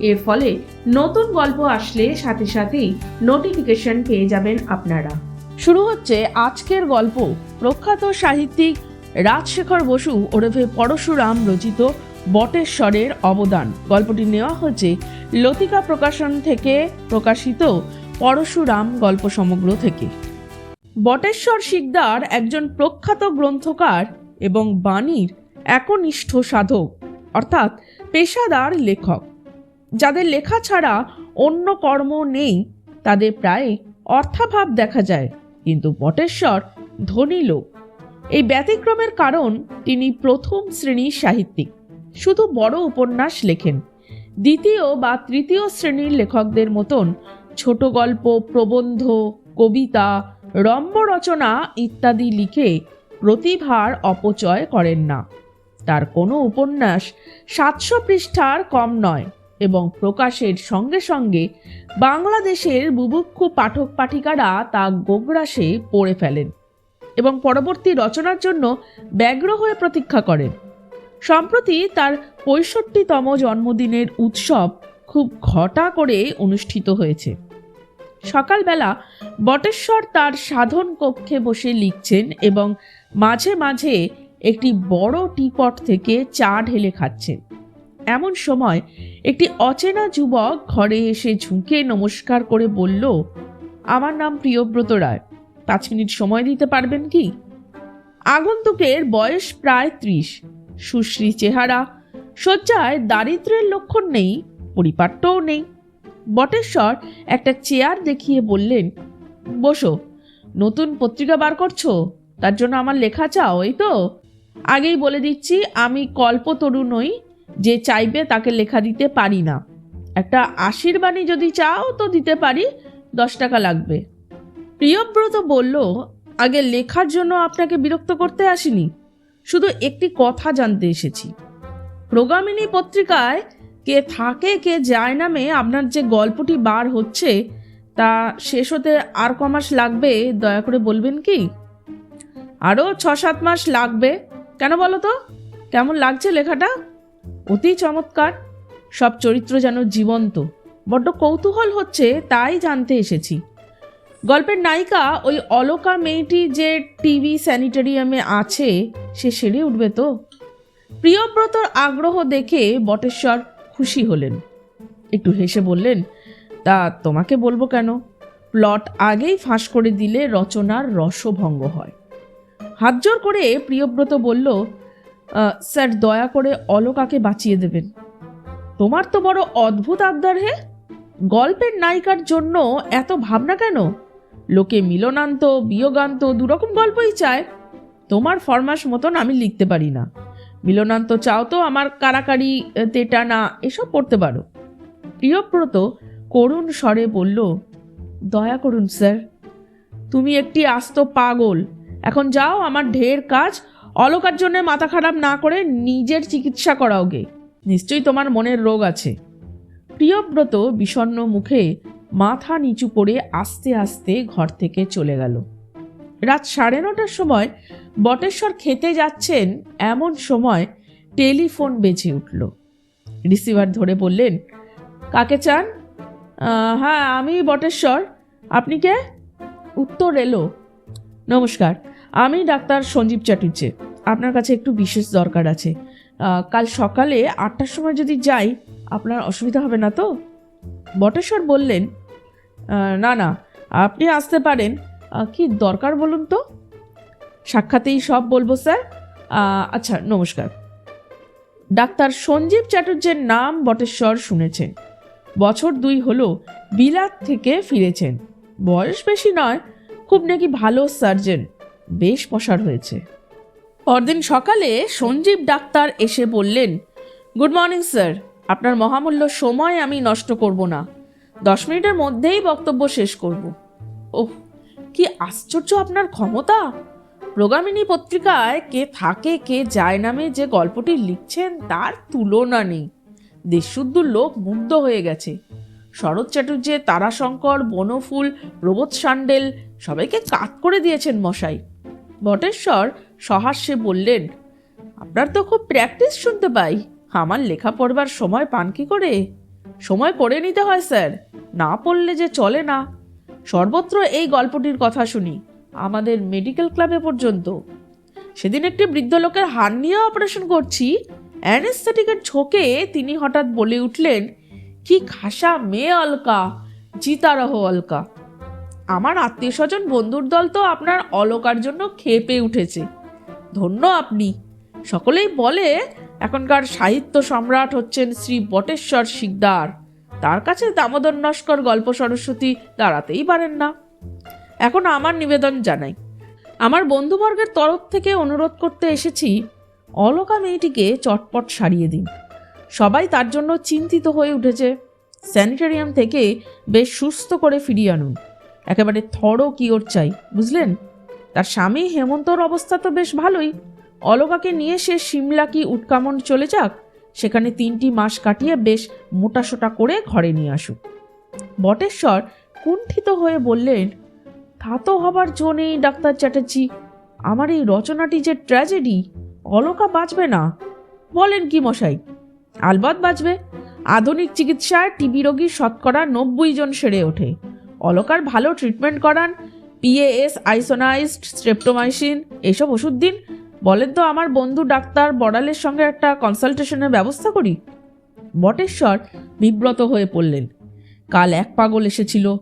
এর ফলে নতুন গল্প আসলে সাথে সাথেই নোটিফিকেশন পেয়ে যাবেন আপনারা। শুরু হচ্ছে আজকের গল্প। প্রখ্যাত সাহিত্যিক রাজশেখর বসু ওরফে পরশুরাম রচিত বটেশ্বরের অবদান। গল্পটি নেওয়া হচ্ছে লতিকা প্রকাশন থেকে প্রকাশিত পরশুরাম গল্প সমগ্র থেকে। বটেশ্বর শিকদার একজন প্রখ্যাত গ্রন্থকার এবং বাণীর একনিষ্ঠ সাধক, অর্থাৎ পেশাদার লেখক। যাদের লেখা ছাড়া অন্য কর্ম নেই, তাদের প্রায় অর্থাভাব দেখা যায়। কিন্তু বটেশ্বর ধনী লোক। এই ব্যতিক্রমের কারণ তিনি প্রথম শ্রেণির সাহিত্যিক। শুধু বড় উপন্যাস লেখেন। দ্বিতীয় বা তৃতীয় শ্রেণির লেখকদের মতন ছোট গল্প, প্রবন্ধ, কবিতা রম্য রচনা ইত্যাদি লিখে প্রতিভার অপচয় করেন না। তার কোনো উপন্যাস সাতশো পৃষ্ঠার কম নয়। এবং প্রকাশের সঙ্গে সঙ্গে বাংলাদেশের বুভুক্ষু পাঠক পাঠিকারা তা গোগ্রাসে পড়ে ফেলেন এবং পরবর্তী রচনার জন্য ব্যগ্র হয়ে প্রতীক্ষা করেন। সম্প্রতি তার পঁয়ষট্টিতম জন্মদিনের উৎসব খুব ঘটা করে অনুষ্ঠিত হয়েছে। সকালবেলা বটেশ্বর তার সাধন কক্ষে বসে লিখছেন এবং মাঝে মাঝে একটি বড় টিপট থেকে চা ঢেলে খাচ্ছেন। এমন সময় একটি অচেনা যুবক ঘরে এসে ঝুঁকে নমস্কার করে বলল, আমার নাম প্রিয়ব্রত রায়, পাঁচ মিনিট সময় দিতে পারবেন কি? আগন্তুকের বয়স প্রায় ত্রিশ, সুশ্রী চেহারা, শয্যায় দারিদ্র্যের লক্ষণ নেই, পরিপাট্যও নেই। বটেশ্বর একটা চেয়ার দেখিয়ে বললেন, বসো, নতুন পত্রিকা বার করছ, তার জন্য আমার লেখা চাও, এই তো? আগেই বলে দিচ্ছি, আমি কল্পতরু নই যে চাইবে তাকে লেখা দিতে পারি না। একটা আশীর্বাণী যদি চাও তো দিতে পারি, দশ টাকা লাগবে। প্রিয়ব্রত বলল, আগে লেখার জন্য আপনাকে বিরক্ত করতে আসিনি, শুধু একটি কথা জানতে এসেছি। প্রগামিনী পত্রিকায় কে থাকে কে যায় নামে আপনার যে গল্পটি বার হচ্ছে, তা শেষ হতে আর ক মাস লাগবে, দয়া করে বলবেন কি? আরও ছ সাত মাস লাগবে। কেন বলো তো? কেমন লাগছে লেখাটা? অতি চমৎকার। সব চরিত্র যেন জীবন্ত। বড্ড কৌতূহল হচ্ছে তাই জানতে এসেছি। গল্পের নায়িকা ওই অলকা মেয়েটি যে টিভি স্যানিটারিয়ামে আছে সে সেরে উঠবে তো? প্রিয়ব্রতর আগ্রহ দেখে বটেশ্বর খুশি হলেন। একটু হেসে বললেন তা তোমাকে বলব কেন? প্লট আগেই ফাঁস করে দিলে রচনার রসভঙ্গ হয়। হাতজোর করে প্রিয়ব্রত বলল "আহ, স্যার, দয়া করে অলকাকে বাঁচিয়ে দেবেন। তোমার তো বড় অদ্ভুত আবদার হে। গল্পের নায়িকার জন্য এত ভাবনা কেন? লোকে মিলনান্ত, বিয়োগান্ত দুরকম গল্পই চায়। তোমার ফরমাস মতন আমি লিখতে পারি না। মিলনান্ত চাও তো আমার কারাকারি, তেটানা, এসব পড়তে পারো। প্রিয়ব্রত করুণ স্বরে বলল, দয়া করুন, স্যার। তুমি একটি আস্ত পাগল। এখন যাও আমার ঢের কাজ অলকার জন্য মাথা খারাপ না করে নিজের চিকিৎসা করাও গে। নিশ্চয়ই তোমার মনের রোগ আছে। প্রিয়ব্রত বিষণ্ণ মুখে মাথা নিচু করে আস্তে আস্তে ঘর থেকে চলে গেল। রাত সাড়ে নটার সময় বটেশ্বর খেতে যাচ্ছেন এমন সময় টেলিফোন বেজে উঠল। রিসিভার ধরে বললেন, কাকে চান? হ্যাঁ আমি বটেশ্বর। আপনি কে? উত্তর এলো। নমস্কার, আমি ডাক্তার সঞ্জীব চাটুর্যে আপনার কাছে একটু বিশেষ দরকার আছে। কাল সকালে আটটার সময় যদি যাই, আপনার অসুবিধা হবে না তো? বটেশ্বর বললেন না না, আপনি আসতে পারেন। কি দরকার বলুন তো? সাক্ষাতেই সব বলব, স্যার। আচ্ছা নমস্কার। ডাক্তার সঞ্জীব চাটুর্যের নাম বটেশ্বর শুনেছেন। বছর দুই হলো বিলাত থেকে ফিরেছেন। বয়স বেশি নয়, খুব নাকি ভালো সার্জন, বেশ পসার হয়েছে। পরদিন সকালে সঞ্জীব ডাক্তার এসে বললেন, গুড মর্নিং, স্যার। আপনার মহামূল্য সময় আমি নষ্ট করব না। দশ মিনিটের মধ্যেই বক্তব্য শেষ করব। ওহ, কি আশ্চর্য আপনার ক্ষমতা! প্রগামিনী পত্রিকায় কে থাকে, কে যায় নামে যে গল্পটি লিখছেন তার তুলনা নেই। দেশশুদ্ধ লোক মুগ্ধ হয়ে গেছে। শরৎ চ্যাটার্জি, তারাশঙ্কর, বনফুল, প্রবোধ সান্ডেল সবাইকে কাত করে দিয়েছেন মশাই। বটেশ্বর সহাস্যে বললেন, আপনার তো খুব প্র্যাকটিস শুনতে পাই। আমার লেখা পড়বার সময় পান কি করে? সময় করে নিতে হয়, স্যার। না পড়লে যে চলে না। সর্বত্র এই গল্পটির কথা শুনি, আমাদের মেডিকেল ক্লাবে পর্যন্ত। সেদিন একটি বৃদ্ধ লোকের হার নিয়ে অপারেশন করছি। অ্যানেস্থেটিকের ঝোঁকে তিনি হঠাৎ বলে উঠলেন, কি খাসা মেয়ে অলকা জিতারহ অলকা আমার আত্মীয় স্বজন বন্ধুর দল তো আপনার অলকার জন্য খেপে উঠেছে। ধন্য আপনি। সকলেই বলে, এখনকার সাহিত্য সম্রাট হচ্ছেন শ্রী বটেশ্বর শিকদার। তার কাছে দামোদর নস্কর গল্প সরস্বতী দাঁড়াতেই পারেন না। এখন আমার নিবেদন জানাই। আমার বন্ধুবর্গের তরফ থেকে অনুরোধ করতে এসেছি, অলকা মেয়েটিকে চটপট সারিয়ে দিন। সবাই তার জন্য চিন্তিত হয়ে উঠেছে। স্যানিটারিয়াম থেকে বেশ সুস্থ করে ফিরিয়ে আনুন। একেবারে থরো কিওর চাই, বুঝলেন? তার স্বামী হেমন্তর অবস্থা তো বেশ ভালোই। অলকাকে নিয়ে সে সিমলা কি উৎকামন চলে যাক, সেখানে তিনটি মাস কাটিয়ে বেশ মোটাসোটা করে ঘরে নিয়ে আসুক। বটেশ্বর কুণ্ঠিত হয়ে বললেন, তা তো হবার জো নেই ডাক্তার চ্যাটার্জি, আমার এই রচনাটি যে ট্র্যাজেডি অলকা বাঁচবে না। বলেন কি মশাই? আলবাত বাঁচবে। আধুনিক চিকিৎসায় টিবি রোগীর শতকরা নব্বই জন সেরে ওঠে। অলকার ভালো ট্রিটমেন্ট করান পিএএস আইসোনাইজড স্ট্রেপ্টোমাইসিন এসব ওষুধ দিন। বলেন তো, আমার বন্ধু ডাক্তার বড়ালের সঙ্গে একটা কনসালটেশনের ব্যবস্থা করি। বটেশ্বর বিব্রত হয়ে পড়লেন। কাল এক পাগল এসেছিল।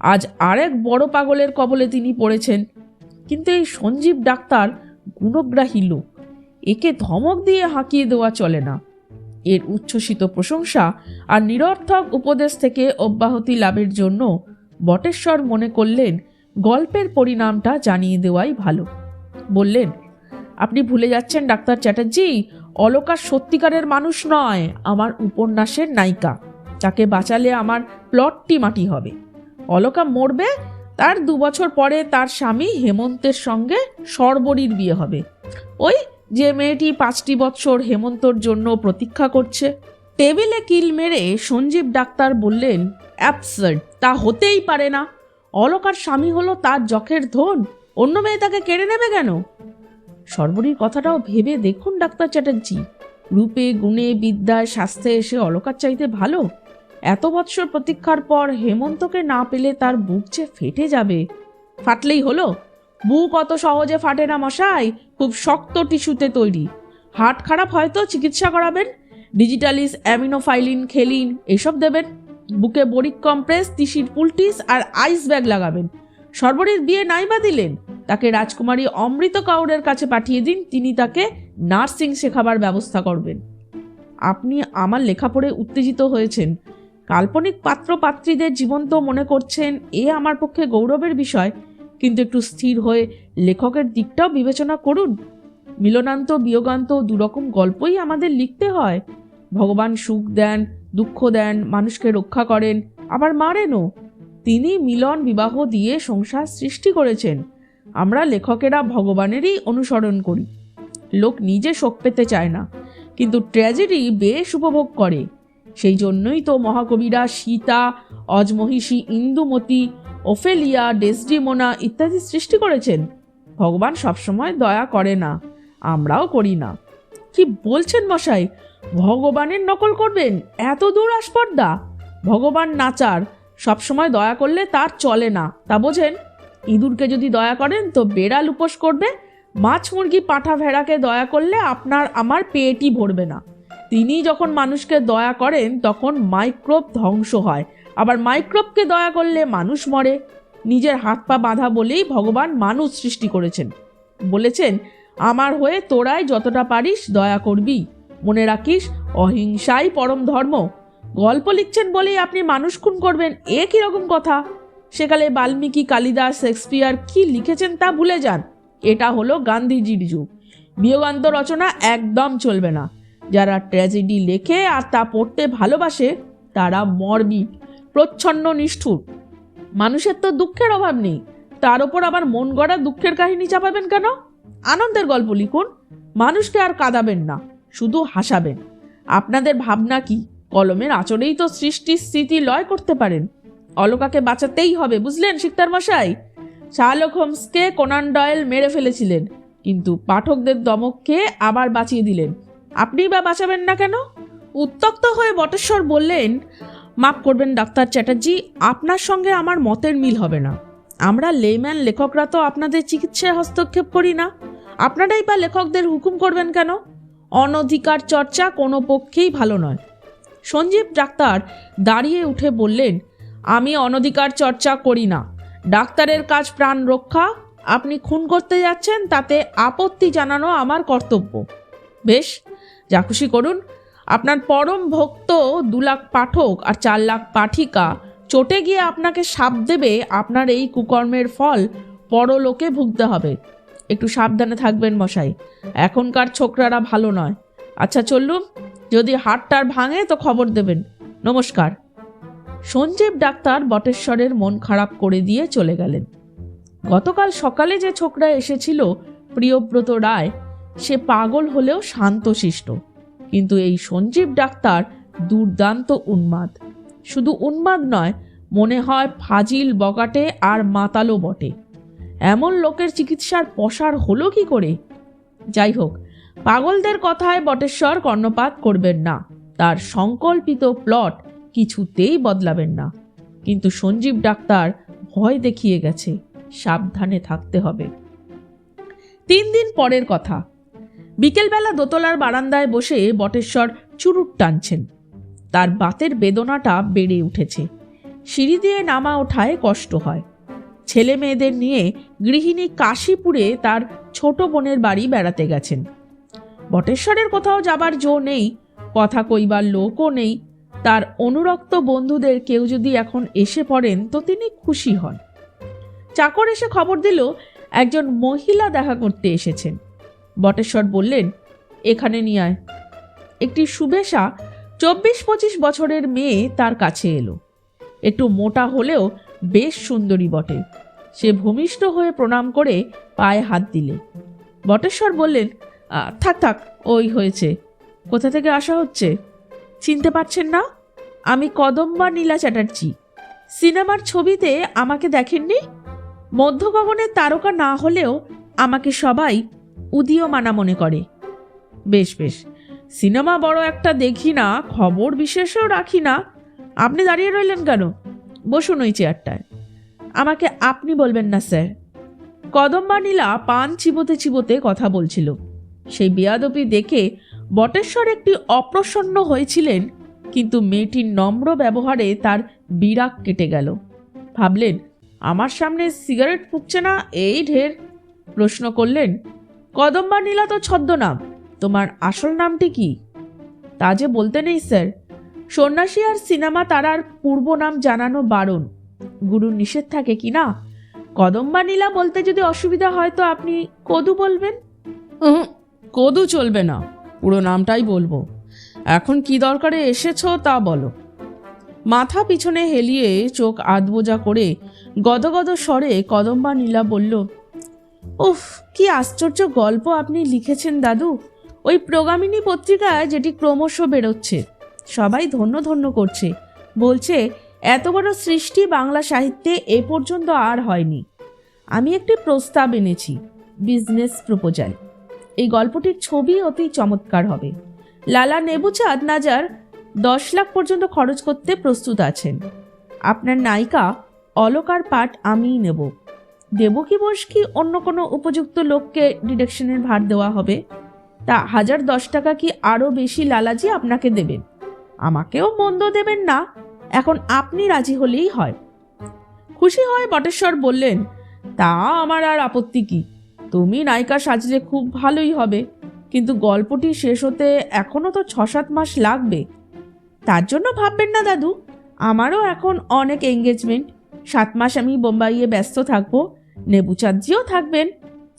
আজ আরেক বড় পাগলের কবলে তিনি পড়েছেন। কিন্তু এই সঞ্জীব ডাক্তার গুণগ্রাহী লোক। একে ধমক দিয়ে হাঁকিয়ে দেওয়া চলে না। এর উচ্ছ্বসিত প্রশংসা আর নিরর্থক উপদেশ থেকে অব্যাহতি লাভের জন্য বটেশ্বর মনে করলেন গল্পের পরিণামটা জানিয়ে দেওয়াই ভালো। বললেন, আপনি ভুলে যাচ্ছেন ডাক্তার চ্যাটার্জি, অলকা সত্যিকারের মানুষ নয়, আমার উপন্যাসের নায়িকা। তাকে বাঁচালে আমার প্লটটি মাটি হবে। অলকা মরবে, তার দু বছর পরে তার স্বামী হেমন্তের সঙ্গে সর্বরীর বিয়ে হবে। ওই যে মেয়েটি পাঁচটি বৎসর হেমন্তর জন্য প্রতীক্ষা করছে। টেবিলে কিল মেরে সঞ্জীব ডাক্তার বললেন, অ্যাবসার্ড, তা হতেই পারে না। অলকার স্বামী হলো তার যখের ধন। অন্য মেয়ে তাকে কেড়ে নেবে কেন? সর্বরীর কথাটাও ভেবে দেখুন ডাক্তার চ্যাটার্জি। রূপে, গুণে, বিদ্যায়, স্বাস্থ্যে এসে অলকার চাইতে ভালো। এত বৎসর প্রতীক্ষার পর হেমন্তকে না পেলে তার বুক যে ফেটে যাবে। ফাটলেই হলো। বুক অত সহজে ফাটে না মশাই, খুব শক্ত টিস্যুতে তৈরি। হার্ট খারাপ হয়তো চিকিৎসা করাবেন? ডিজিটালিস, অ্যামিনোফাইলিন, খেলিন, এসব দেবেন? বুকে বরিক কম্প্রেস, তিসির পুলটিস আর আইস ব্যাগ লাগাবেন। সর্বরীর বিয়ে নাই বা দিলেন? তাকে রাজকুমারী অমৃত কাউরের কাছে পাঠিয়ে দিন, তিনি তাকে নার্সিং শেখাবার ব্যবস্থা করবেন। আপনি আমার লেখা পড়ে উত্তেজিত হয়েছেন। কাল্পনিক পাত্র পাত্রীদের জীবন্ত মনে করছেন, এ আমার পক্ষে গৌরবের বিষয়। কিন্তু একটু স্থির হয়ে লেখকের দিকটাও বিবেচনা করুন। মিলনান্ত, বিয়োগান্ত দুরকম গল্পই আমাদের লিখতে হয়। ভগবান সুখ দেন দুঃখ দেন, মানুষকে রক্ষা করেন, আবার মারেনও। তিনি মিলন বিবাহ দিয়ে সংসার সৃষ্টি করেছেন। আমরা লেখকেরা ভগবানেরই অনুসরণ করি। লোক নিজে শোক পেতে চায় না, কিন্তু ট্র্যাজেডি বেশ উপভোগ করে। সেই জন্যই তো মহাকবিরা সীতা, অজমহিষী, ইন্দুমতি, ওফেলিয়া, ডেসডিমোনা ইত্যাদি সৃষ্টি করেছেন। ভগবান সবসময় দয়া করে না, আমরাও করি না। কি বলছেন মশাই? ভগবানের নকল করবেন? এত দূর আসপর্দা। ভগবান নাচার, সবসময় দয়া করলে তার চলে না। তা বোঝেন? ইঁদুরকে যদি দয়া করেন, তো বেড়াল উপোস করবে। মাছ মুরগি পাঁঠা ভেড়াকে দয়া করলে আপনার আমার পেটই ভরবে না। তিনি যখন মানুষকে দয়া করেন, তখন মাইক্রোব ধ্বংস হয়। আবার মাইক্রোবকে দয়া করলে মানুষ মরে। নিজের হাত পা বাঁধা বলেই ভগবান মানুষ সৃষ্টি করেছেন। বলেছেন, আমার হয়ে তোরাই যতটা পারিস দয়া করবি। মনে রাখিস, অহিংসাই পরম ধর্ম। গল্প লিখছেন বলেই আপনি মানুষ খুন করবেন, এ কীরকম কথা? সেকালে বাল্মীকি, কালিদাস, শেক্সপিয়ার কি লিখেছেন তা ভুলে যান। এটা হলো গান্ধীজির যুগ। বিয়োগান্ত রচনা একদম চলবে না। যারা ট্র্যাজেডি লেখে আর তা পড়তে ভালোবাসে, তারা মরবি প্রচ্ছন্ন, নিষ্ঠুর। মানুষের তো দুঃখের অভাব নেই। তার ওপর আবার মন গড়া দুঃখের কাহিনী চাপাবেন কেন? আনন্দের গল্প লিখুন। মানুষকে আর কাঁদাবেন না। শুধু হাসাবেন। আপনাদের ভাবনা কি? কলমের আচরেই তো সৃষ্টির স্মৃতি লয় করতে পারেন। অলকাকে বাঁচাতেই হবে, বুঝলেন শিকদার মশাই শার্লক হোমসকে কোনান ডয়েল মেরে ফেলেছিলেন, কিন্তু পাঠকদের দমককে আবার বাঁচিয়ে দিলেন। আপনিই বা বাঁচাবেন না কেন? উত্তক্ত হয়ে বটেশ্বর বললেন, মাফ করবেন ডাক্তার চ্যাটার্জি, আপনার সঙ্গে আমার মতের মিল হবে না। আমরা লেম্যান লেখকরা তো আপনাদের চিকিৎসায় হস্তক্ষেপ করি না। আপনারাই বা লেখকদের হুকুম করবেন কেন? অনধিকার চর্চা কোনো পক্ষেই ভালো নয়। সঞ্জীব ডাক্তার দাঁড়িয়ে উঠে বললেন, আমি অনধিকার চর্চা করি না। ডাক্তারের কাজ প্রাণ রক্ষা। আপনি খুন করতে যাচ্ছেন, তাতে আপত্তি জানানো আমার কর্তব্য। বেশ, যা খুশি করুন। আপনার পরম ভক্ত দু লাখ পাঠক আর চার লাখ পাঠিকা চটে গিয়ে আপনাকে সাপ দেবে। আপনার এই কুকর্মের ফল পরলোকে ভুগতে হবে। একটু সাবধানে থাকবেন মশাই। এখনকার ছোকরারা ভালো নয়। আচ্ছা চললুম যদি হাটটার ভাঙে তো খবর দেবেন। নমস্কার। সঞ্জীব ডাক্তার বটেশ্বরের মন খারাপ করে দিয়ে চলে গেলেন। গতকাল সকালে যে ছোকরা এসেছিল, প্রিয়ব্রত রায়, সে পাগল হলেও শান্তশিষ্ট। কিন্তু এই সঞ্জীব ডাক্তার দুর্দান্ত উন্মাদ। শুধু উন্মাদ নয়, মনে হয় ফাজিল বগাটে আর মাতালো বটে। এমন লোকের চিকিৎসার পসার হলো কি করে? যাই হোক, পাগলদের কথায় বটেশ্বর কর্ণপাত করবেন না। তার সংকল্পিত প্লট কিছুতেই বদলাবেন না। কিন্তু সঞ্জীব ডাক্তার ভয় দেখিয়ে গেছে, সাবধানে থাকতে হবে। তিন দিন পরের কথা। বিকেলবেলা দোতলার বারান্দায় বসে বটেশ্বর চুরুট টানছেন। তার বাতের বেদনাটা বেড়ে উঠেছে। সিঁড়ি দিয়ে নামা ওঠায় কষ্ট হয়। ছেলে মেয়েদের নিয়ে গৃহিণী কাশীপুরে তার ছোট বোনের বাড়ি বেড়াতে গেছেন। বটেশ্বরের কোথাও যাবার জো নেই, কথা কইবার লোকও নেই। তার অনুরক্ত বন্ধুদের কেউ যদি এখন এসে পড়েন, তো তিনি খুশি হন। চাকর এসে খবর দিল, একজন মহিলা দেখা করতে এসেছেন। বটেশ্বর বললেন, এখানে নিয়ে আয়। একটি শুভেশা চব্বিশ পঁচিশ বছরের মেয়ে তার কাছে এলো। একটু মোটা হলেও বেশ সুন্দরী বটে। সে ভূমিষ্ঠ হয়ে প্রণাম করে পায়ে হাত দিলে। বটেশ্বর বললেন থাক থাক, ওই হয়েছে। কোথা থেকে আসা হচ্ছে? চিনতে পারছেন না? আমি কদম্বা নীলা চ্যাটার্জি। সিনেমার ছবিতে আমাকে দেখেননি? মধ্য গগনের তারকা না হলেও আমাকে সবাই উদীয়মানা মনে করে। বেশ বেশ, সিনেমা বড় একটা দেখি না, খবর বিশেষও রাখি না। আপনি দাঁড়িয়ে রইলেন কেন? বসুন ওই চেয়ারটায়। আমাকে আপনি বলবেন না, স্যার। কদম্বা নীলা পান চিবোতে চিবোতে কথা বলছিল। সেই বেয়াদপি দেখে বটেশ্বর একটি অপ্রসন্ন হয়েছিলেন, কিন্তু মেয়েটির নম্র ব্যবহারে তার বিরাগ কেটে গেল। ভাবলেন, আমার সামনে সিগারেট ফুকছে না, এই ঢের। প্রশ্ন করলেন কদম্বা নীলা তো ছদ্মনাম, তোমার আসল নামটি কি? তা যে বলতে নেই, স্যার। সন্ন্যাসী আর সিনেমা তারার পূর্ব নাম জানানো বারণ। গুরুর নিষেধ থাকে কি না? কদম্বা নীলা বলতে যদি অসুবিধা হয় তো আপনি কদু বলবেন? কদু চলবে না, পুরো নামটাই বলব। এখন কি দরকারে এসেছ তা বলো। মাথা পিছনে হেলিয়ে চোখ আধবোজা করে গদগদ স্বরে কদম্বা নীলা বলল, উফ, কি আশ্চর্য গল্প আপনি লিখেছেন দাদু। ওই প্রগামিনী পত্রিকায় যেটি ক্রমশ বেরোচ্ছে, সবাই ধন্য ধন্য করছে। বলছে এত বড় সৃষ্টি বাংলা সাহিত্যে এ পর্যন্ত আর হয়নি। আমি একটি প্রস্তাব এনেছি, বিজনেস প্রপোজাল। এই গল্পটির ছবি অতি চমৎকার হবে। লালা নেবুচাঁদ নাজার দশ লাখ পর্যন্ত খরচ করতে প্রস্তুত আছেন। আপনার নায়িকা অলকার পাঠ আমিই নেব। দেব কি বোস কি অন্য কোনো উপযুক্ত লোককে ডিরেকশনের ভার দেওয়া হবে? তা হাজার দশ টাকা কি আরও বেশি লালাজি আপনাকে দেবেন? আমাকেও মন্দ দেবেন না। এখন আপনি রাজি হলেই হয়। খুশি হয় বটেশ্বর বললেন, তা আমার আর আপত্তি কি? তুমি নায়িকা সাজলে খুব ভালোই হবে, কিন্তু গল্পটি শেষ হতে এখনও তো ছ সাত মাস লাগবে। তার জন্য ভাববেন না দাদু, আমারও এখন অনেক এঙ্গেজমেন্ট সাত মাস আমি বোম্বাইয়ে ব্যস্ত থাকব, নেবুচাঁদজিও থাকবেন।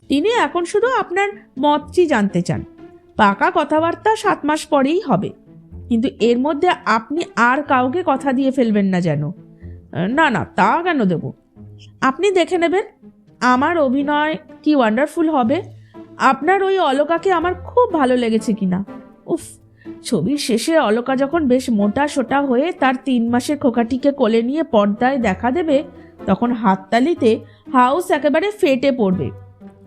তিনি এখন শুধু আপনার মতটি জানতে চান। পাকা কথাবার্তা সাত মাস পরেই হবে। কিন্তু এর মধ্যে আপনি আর কাউকে কথা দিয়ে ফেলবেন না যেন। না না, তা কেন দেব? আপনি দেখে নেবেন, আমার অভিনয় কি ওয়ান্ডারফুল হবে। আপনার ওই অলকাকে আমার খুব ভালো লেগেছে কিনা। উফ, ছবির শেষে অলকা যখন বেশ মোটা সোটা হয়ে তার তিন মাসের খোকাটিকে কোলে নিয়ে পর্দায় দেখা দেবে, তখন হাততালিতে হাউস একেবারে ফেটে পড়বে।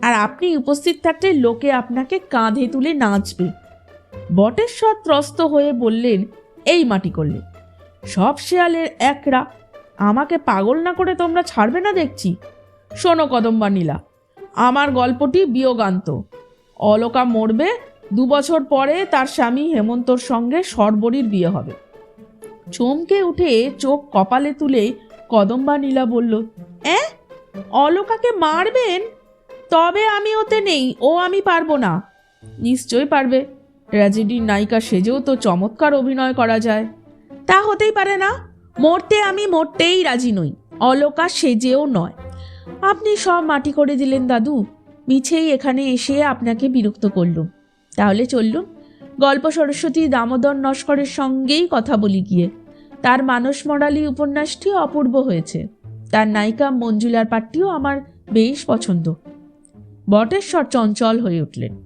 আর আপনি উপস্থিত থাকলে লোকে আপনাকে কাঁধে তুলে নাচবে। বটেশ্বর ত্রস্ত হয়ে বললেন, এই মাটি করলে। সব শেয়ালের একরা। আমাকে পাগল না করে তোমরা ছাড়বে না দেখছি। শোনো কদম্বা নীলা, আমার গল্পটি বিয়োগান্ত। অলকা মরবে, দু বছর পরে তার স্বামী হেমন্তর সঙ্গে সর্বরীর বিয়ে হবে চমকে উঠে চোখ কপালে তুলে কদম্বা নীলা বলল, এ, অলকাকে মারবেন? তবে আমি ওতে নেই, ও আমি পারব না। নিশ্চয় পারবে। ট্র্যাজেডির নায়িকা সেজেও তো চমৎকার অভিনয় করা যায়। তা হতেই পারে না, মরতে আমি মরতেই রাজি নই, অলকা সেজেও নয়। আপনি সব মাটি করে দিলেন দাদু, মিছেই এখানে এসে আপনাকে বিরক্ত করলুম। তাহলে চললুম, গল্প সরস্বতী দামোদর নস্করের সঙ্গেই কথা বলি গিয়ে। তার মানস মরালি উপন্যাসটি অপূর্ব হয়েছে। তার নায়িকা মঞ্জুলার পাঠটিও আমার বেশ পছন্দ। বটেশ্বর চঞ্চল হয়ে উঠলেন।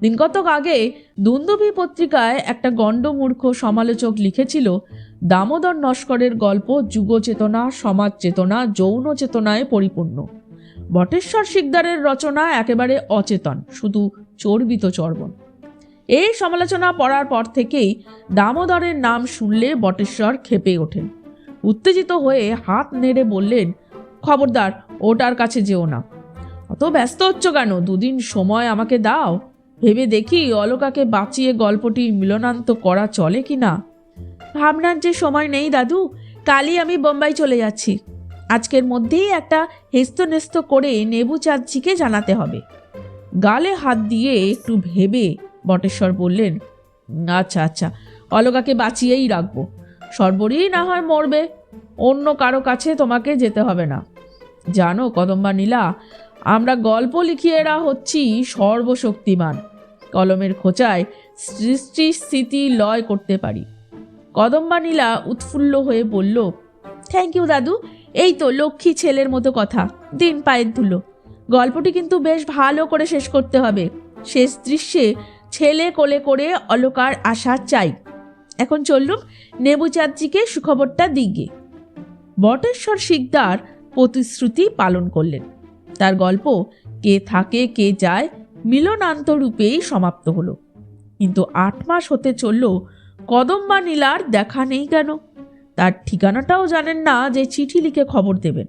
দিনকতক আগে দুন্দুভি পত্রিকায় একটা গণ্ডমূর্খ সমালোচক লিখেছিল, দামোদর নস্করের গল্প যুগ চেতনা, সমাজ চেতনা, যৌন চেতনায় পরিপূর্ণ। বটেশ্বর শিকদারের রচনা একেবারে অচেতন, শুধু চর্বিত চর্বণ। এই সমালোচনা পড়ার পর থেকেই দামোদরের নাম শুনলে বটেশ্বর খেপে ওঠেন। উত্তেজিত হয়ে হাত নেড়ে বললেন, খবরদার, ওটার কাছে যেও না। অত ব্যস্ত হচ্ছ কেন? দুদিন সময় আমাকে দাও। ভেবে দেখি অলকাকে বাঁচিয়ে গল্পটির মিলনান্ত করা চলে কি না ভাবনার যে সময় নেই দাদু, কালই আমি বোম্বাই চলে যাচ্ছি। আজকের মধ্যেই একটা হেস্তনেস্ত করে নেবু চাঁদজিকে জানাতে হবে। গালে হাত দিয়ে একটু ভেবে বটেশ্বর বললেন আচ্ছা আচ্ছা অলকাকে বাঁচিয়েই রাখব। সর্বরই না হয় মরবে, অন্য কারও কাছে তোমাকে যেতে হবে না। জানো কদম্বা নীলা আমরা গল্প লিখিয়েরা হচ্ছি সর্বশক্তিমান। কলমের খোঁচায় সৃষ্টি স্থিতি লয় করতে পারি। কদম্বা নীলা উৎফুল্ল হয়ে বলল থ্যাংক ইউ দাদু। এই তো লক্ষ্মী ছেলের মতো কথা। দিন পায়ের ধুলো। গল্পটি কিন্তু বেশ ভালো করে শেষ করতে হবে। শেষ দৃশ্যে ছেলে কোলে করে অলকার আশা চাই। এখন চললুম নেবু চাঁদজিকে সুখবরটা দিগে। বটেশ্বর শিকদার প্রতিশ্রুতি পালন করলেন। তার গল্প কে থাকে, কে যায় মিলনান্ত রূপেই সমাপ্ত হলো। কিন্তু আট মাস হতে চলল কদম্বা নীলার দেখা নেই কেন? তার ঠিকানাটাও জানেন না যে চিঠি লিখে খবর দেবেন।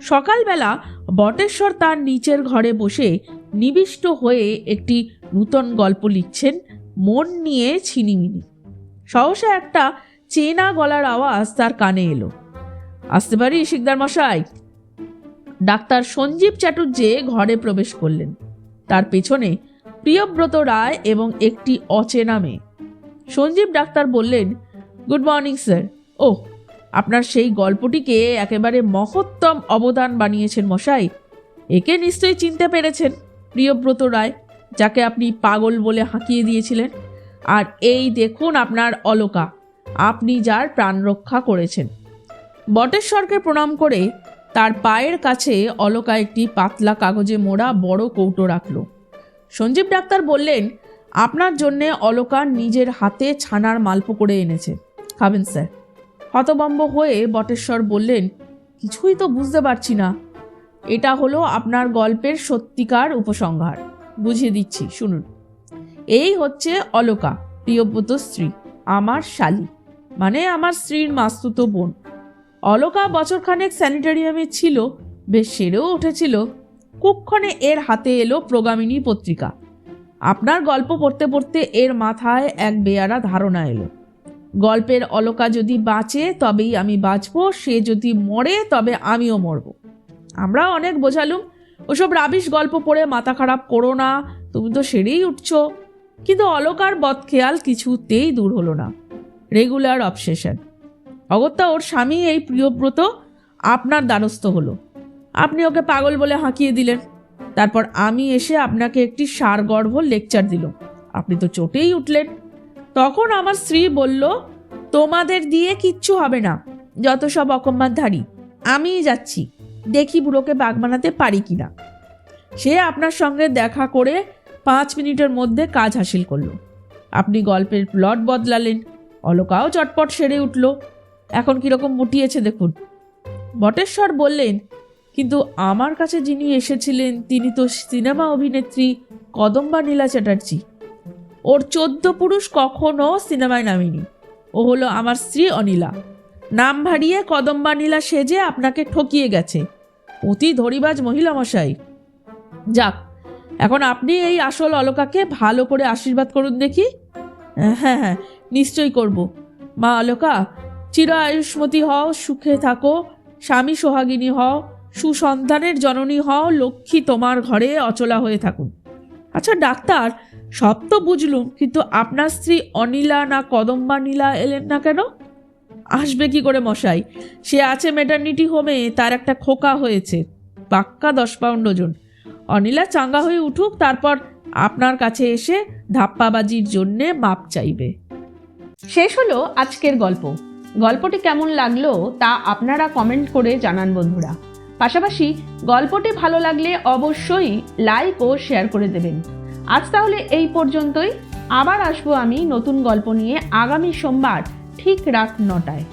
সকালবেলা বটেশ্বর তার নিচের ঘরে বসে নিবিষ্ট হয়ে একটি নূতন গল্প লিখছেন মন নিয়ে ছিনিমিনি। সহসা একটা চেনা গলার আওয়াজ তার কানে এলো। আসতে পারি শিকদার মশাই? ডাক্তার সঞ্জীব চ্যাটুর্যে ঘরে প্রবেশ করলেন। তার পেছনে প্রিয়ব্রত রায় এবং একটি অচেনা মেয়ে। সঞ্জীব ডাক্তার বললেন, গুড মর্নিং, স্যার। ও আপনার সেই গল্পটিকে একেবারে মহত্তম অবদান বানিয়েছেন মশাই। একে নিশ্চয়ই চিনতে পেরেছেন প্রিয়ব্রত রায়, যাকে আপনি পাগল বলে হাঁকিয়ে দিয়েছিলেন। আর এই দেখুন আপনার অলকা, আপনি যার প্রাণ রক্ষা করেছেন। বটেশ্বরকে প্রণাম করে তার পায়ের কাছে অলকা একটি পাতলা কাগজে মোড়া বড় কৌটো রাখল। সঞ্জীব ডাক্তার বললেন, আপনার জন্যে অলকা নিজের হাতে ছানার মালপো করে এনেছে। খাবেন, স্যার। হতবম্ব হয়ে বটেশ্বর বললেন, কিছুই তো বুঝতে পারছি না। এটা হলো আপনার গল্পের সত্যিকার উপসংহার। বুঝিয়ে দিচ্ছি, শুনুন। এই হচ্ছে অলকা, প্রিয়ব্রত স্ত্রী, আমার শালী। মানে আমার স্ত্রীর মাস্তুতো বোন। অলকা বছরখানেক স্যানিটারিয়ামে ছিল, বেশ সেরেও উঠেছিল। কুক্ষণে এর হাতে এলো প্রগামিনী পত্রিকা। আপনার গল্প পড়তে পড়তে এর মাথায় এক বেয়ারা ধারণা এলো। গল্পের অলকা যদি বাঁচে তবেই আমি বাঁচবো, সে যদি মরে তবে আমিও মরব। আমরা অনেক বোঝালুম, ওসব রাবিশ গল্প পড়ে মাথা খারাপ করো না, তুমি তো সেরেই উঠছো। কিন্তু অলকার বদখেয়াল কিছুতেই দূর হলো না। Regular obsession. অগত্যা, ওর স্বামী এই প্রিয়ব্রত আপনার দ্বারস্থ হলো। আপনি ওকে পাগল বলে হাঁকিয়ে দিলেন। তারপর আমি এসে আপনাকে একটি সারগর্ভ লেকচার দিল আপনি তো চটেই উঠলেন। তখন আমার স্ত্রী বলল, তোমাদের দিয়ে কিচ্ছু হবে না। যত সব অকম্মানধারী, আমিই যাচ্ছি। দেখি বুড়োকে বাঘ বানাতে পারি কি না সে আপনার সঙ্গে দেখা করে পাঁচ মিনিটের মধ্যে কাজ হাসিল করল। আপনি গল্পের প্লট বদলালেন। অলকাও চটপট সেরে উঠল। এখন কীরকম মুটিয়েছে দেখুন। বটেশ্বর বললেন, কিন্তু আমার কাছে যিনি এসেছিলেন, তিনি তো সিনেমা অভিনেত্রী কদম্বা নীলা চ্যাটার্জি। ওর চোদ্দ পুরুষ কখনো সিনেমায় নামেনি। ও হলো আমার স্ত্রী অনিলা। নাম ভারিয়ে কদম্বা নীলা সেজে আপনাকে ঠকিয়ে গেছে। অতি ধরিবাজ মহিলা মশাই। যাক, এখন আপনি এই আসল অলকাকে ভালো করে আশীর্বাদ করুন দেখি। হ্যাঁ হ্যাঁ নিশ্চয়ই করব। মা অলকা চির আয়ুষ্মতী হও, সুখে থাকো। স্বামী সোহাগিনী হও, সুসন্তানের জননী হও, লক্ষ্মী তোমার ঘরে অচলা হয়ে থাকুন। আচ্ছা ডাক্তার, সব তো বুঝলুম, কিন্তু আপনার স্ত্রী অনিলা না কদম্বা নীলা এলেন না কেন? আসবে কি করে মশাই? সে আছে মেটার্নিটি হোমে তার একটা খোকা হয়েছে। পাক্কা দশ পাউন্ড ওজন। অনিলা চাঙ্গা হয়ে উঠুক, তারপর আপনার কাছে এসে ধাপ্পাবাজির জন্যে মাপ চাইবে। শেষ হলো আজকের গল্প। গল্পটি কেমন লাগল তা আপনারা কমেন্ট করে জানান বন্ধুরা। পাশাপাশি গল্পটি ভালো লাগলে অবশ্যই লাইক ও শেয়ার করে দেবেন। আজ তাহলে এই পর্যন্তই। আবার আসব আমি নতুন গল্প নিয়ে আগামী সোমবার ঠিক রাত নটায়।